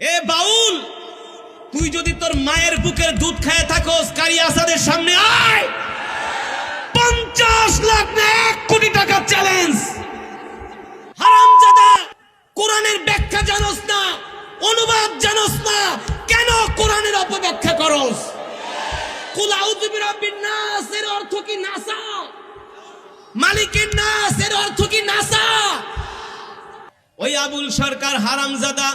এ বাউল, তুই যদি তোর মায়ের বুকের দুধ খায় থাকোস, কারি আসাদের সামনে আয়। পঞ্চাশ লাখ না এক কোটি টাকা চ্যালেঞ্জ হারামজাদা, কোরআনের ব্যাখ্যা জানোস না, অনুবাদ জানোস না, কেন কোরআনের অপব্যাখ্যা করস? নাস, এর অর্থ কি নাসা? মালিকের নাস, এর অর্থ কি নাসা? ওই আবুল সরকার হারামজাদা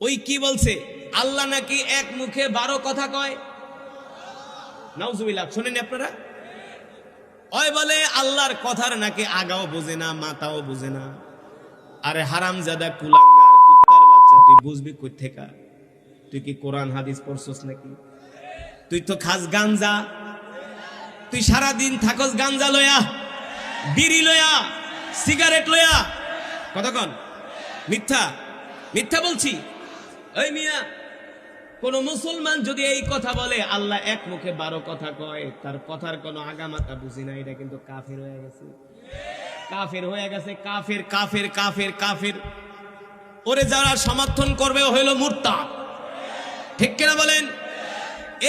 ওই কি বলছে? আল্লাহ নাকি এক মুখে বারো কথা কয়? নাউজুবিল্লাহ শোনেন আপনারা? ওই বলে, আল্লাহর কথার নাকি আগাও বোঝে না, মাথাও বোঝে না। আরে হারামজাদা কুলাঙ্গার, কুত্তার বাচ্চা, তুই বুঝবি কই থেকে তুই কি কোরআন, হাদিস পড়ছস নাকি? তুই তো খাস গাঞ্জা। তুই সারা দিন থাকস গাঞ্জা লয়া, বিড়ি লয়া, সিগারেট লয়া। কতক্ষণ মিথ্যা? মিথ্যা বলছি? ওই মিয়া, কোন মুসলমান যদি এই কথা বলে, আল্লাহ এক মুখে বারো কথা কয়, তার কথার কোনো আগামাতা বুঝি না, এটা কিন্তু কাফের হয়ে গেছে। কাফের হয়ে গেছে, কাফের কাফের কাফের কাফের। ওরে যারা সমর্থন করবে হইল মূর্তা ঠিক কিনা বলেন?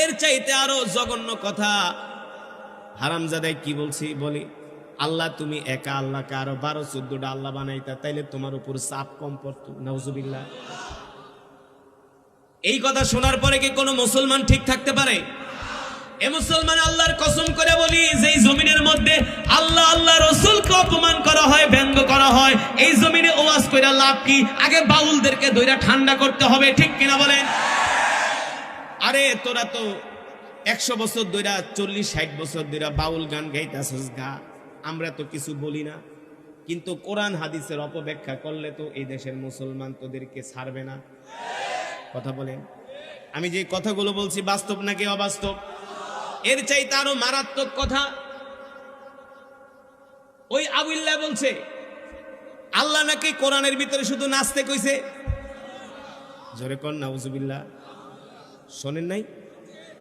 এর চাইতে আরও জঘন্য কথা হারামজাদাই কি বলছি বলি? আল্লাহ তুমি একা, আল্লাহকে আরও বারো, চোদ্দটা আল্লাহ বানাইতা, তাইলে তোমার উপর চাপ কম পড়তো। নজুবিল্লাহ এই কথা শোনার পরে কি কোনো মুসলমান ঠিক থাকতে পারে? এ মুসলমান আল্লাহর কসম করে বলি যে জমিনের মধ্যে আল্লাহ আল্লাহ রসুলকে অপমান করা হয়, ব্যঙ্গ করা হয়, এই জমিনে ওয়াজ কইরা লাভ কি? আগে বাউলদেরকে দইরা ঠান্ডা করতে হবে, ঠিক কিনা বলেন? আরে, তোরা তো একশো বছর ধইরা চল্লিশ, ষাট বছর ধইরা বাউল গান গাইতাছস গা। আমরা তো কিছু বলি না। কিন্তু কোরআন হাদিসের অপব্যাখ্যা করলে তো এই দেশের মুসলমান তোদেরকে ছাড়বে না। কথা বলেন। আমি যে কথাগুলো বলছি বাস্তব নাকি অবাস্তব? এর চাইতে আরও মারাত্মক কথা ওই আবুল্লাহ বলছে আল্লাহ নাকি কোরআনের ভিতরে শুধু নাচতে কইছে? জোরে কন নাউজুবিল্লাহ। শোনেন নাই?